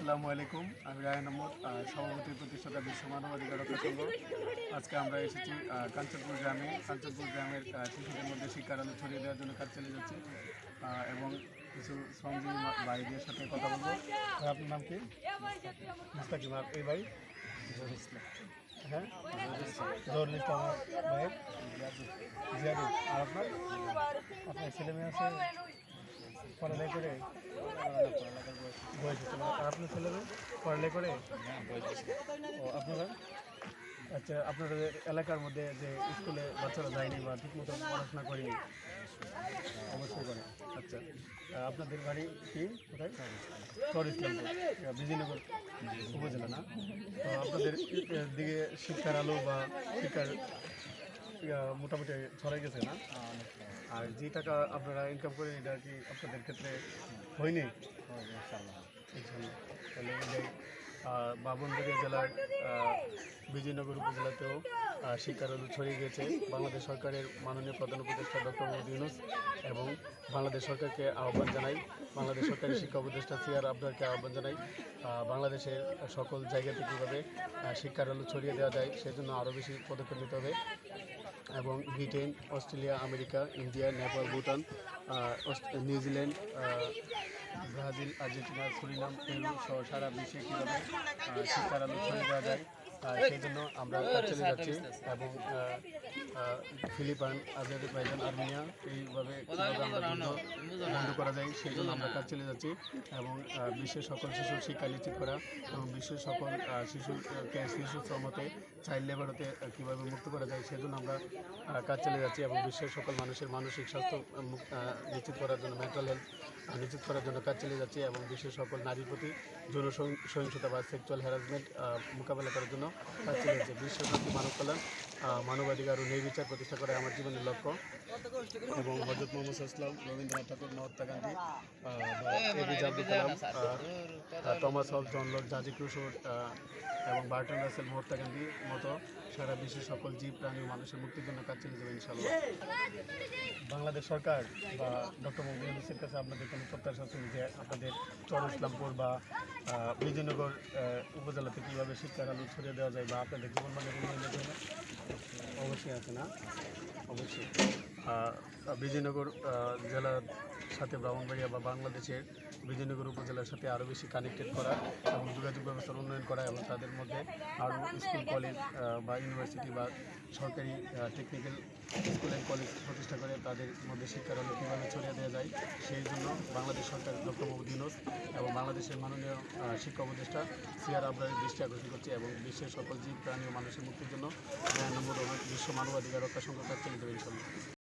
আসসালামু আলাইকুম। আমি রায়ন আহমদ আহ, সভাপতি প্রতিষ্ঠাতা বিশ্ব রক্ষা সংঘ। আজকে আমরা এসেছি কাঞ্চনপুর গ্রামে। কাঞ্চনপুর গ্রামের শিশুদের মধ্যে শিক্ষার আলো ছড়িয়ে দেওয়ার জন্য কাজ চালিয়ে যাচ্ছি। এবং কিছু শ্রমজীবী ভাইদের সাথে কথা বলব। আপনার নাম কি? মুস্তাকিম। এই ভাই? হ্যাঁ? আপনার? আপনার ছেলে মেয়ে আছে? পড়ালেখা করে। বয়স হচ্ছে না। আর আপনার ছেলে মেয়ে পড়ালেখা করে? ও, আপনারা আচ্ছা আপনাদের এলাকার মধ্যে যে স্কুলে বাচ্চারা যায়নি বা ঠিকমতো পড়াশোনা করেনি, অবশ্যই করে। আচ্ছা আপনাদের বাড়ি কি? কোথায়? বিজয়নগর উপজেলা না? তো আপনাদের দিকে শিক্ষার আলো বা শিক্ষার মোটামুটি ছড়াই গেছে না? আর যে টাকা আপনারা ইনকাম করেন, এটা কি আপনাদের ক্ষেত্রে হয়নি? বাবনবাড়িয়া জেলার বিজয়নগর উপজেলাতেও শিক্ষার আলো ছড়িয়ে গিয়েছে। বাংলাদেশ সরকারের মাননীয় প্রধান উপদেষ্টা ডক্টর মোহাম্মদ ইউনুস এবং বাংলাদেশ সরকারকে আহ্বান জানাই। বাংলাদেশ সরকারের শিক্ষা উপদেষ্টা সিআর আবদারকে আহ্বান জানাই। বাংলাদেশের সকল জায়গাতে কীভাবে শিক্ষার আলো ছড়িয়ে দেওয়া যায়, সেজন্য আরও বেশি পদক্ষেপ নিতে হবে। এবং Britain, Australia, America, India, Nepal, Bhutan New Zealand Brazil, Argentina, Suriname, Peru সহ সারা বিশ্বে কীভাবে শিক্ষার আলো ছড়িয়ে দেওয়া যায় সেই জন্য আমরা কাজ চালিয়ে যাচ্ছি এবং ফিলিপাইন আজারবাইজান আর্মেনিয়া এইভাবে বন্ধ করা যায় সেই জন্য আমরা কাজ চালিয়ে যাচ্ছি এবং বিশ্বের সকল শিশুর শিক্ষা নিশ্চিত করা এবং বিশ্বের সকল শিশুকে শিশু শ্রম হতে চাইল্ড লেবার হতে আহ, কীভাবে মুক্ত করা যায় সেজন্য আমরা কাজ চালিয়ে যাচ্ছি এবং বিশ্বের সকল মানুষের মানসিক স্বাস্থ্য নিশ্চিত করার জন্য মেন্টাল হেলথ নিশ্চিত করার জন্য কাজ চালিয়ে যাচ্ছি এবং বিশ্বের সকল নারীর প্রতি যৌন সহিংসতা বা সেক্সুয়াল হ্যারাসমেন্ট মোকাবেলা করার জন্য কাজ আছে বিশ্বকাপ ভালো আহ, মানবাধিকার ও নির্বিচার প্রতিষ্ঠা করা আমার জীবনের লক্ষ্য। এবং হজরত মোহাম্মদ ইসলাম রবীন্দ্রনাথ ঠাকুর মহাত্মা গান্ধী আব্দুল কালাম টমাস হল লক জাজি ক্রুশোর আহ, এবং বার্টন রাসেল মহাত্মা গান্ধীর মতো সারা বিশ্বের সকল জীব প্রাণী মানুষের মুক্তির জন্য কাজ চালিয়ে যাবে ইনশাল্লাহ বাংলাদেশ সরকার বা ডক্টর মোহাম্মদ ইউনুসের কাছে আপনাদের কোনো প্রত্যাশা আছে যে আপনাদের চর ইসলামপুর বা বিজয়নগর উপজেলাতে কীভাবে শিক্ষার আলো ছড়িয়ে দেওয়া যায় বা আপনাদের জীবনমানের উন্নয়নের জন্য? অবশ্যই আছে না? অবশ্যই। বিজয়নগর জেলার সাথে ব্রাহ্মণবাড়িয়া বা বাংলাদেশের বিজয়নগর উপজেলার সাথে আরও বেশি কানেক্টেড করা এবং যোগাযোগ ব্যবস্থার উন্নয়ন করা এবং তাদের মধ্যে আরও স্কুল কলেজ বা ইউনিভার্সিটি বা সরকারি টেকনিক্যাল স্কুল অ্যান্ড কলেজ প্রতিষ্ঠা করে তাদের মধ্যে শিক্ষার আলো কীভাবে ছড়িয়ে দেওয়া যায়, সেই জন্য বাংলাদেশ সরকার ডক্টর মোহাম্মদ এবং বাংলাদেশের মাননীয় শিক্ষা উপদেষ্টা সিআর আবরারের দৃষ্টি আকর্ষণ করছে এবং বিশ্বের সকল জীব, প্রাণী ও মানুষের মুক্তির জন্য নম্বর বিশ্ব মানবাধিকার রক্ষা সংখ্যা কাজ ইনশাল্লাহ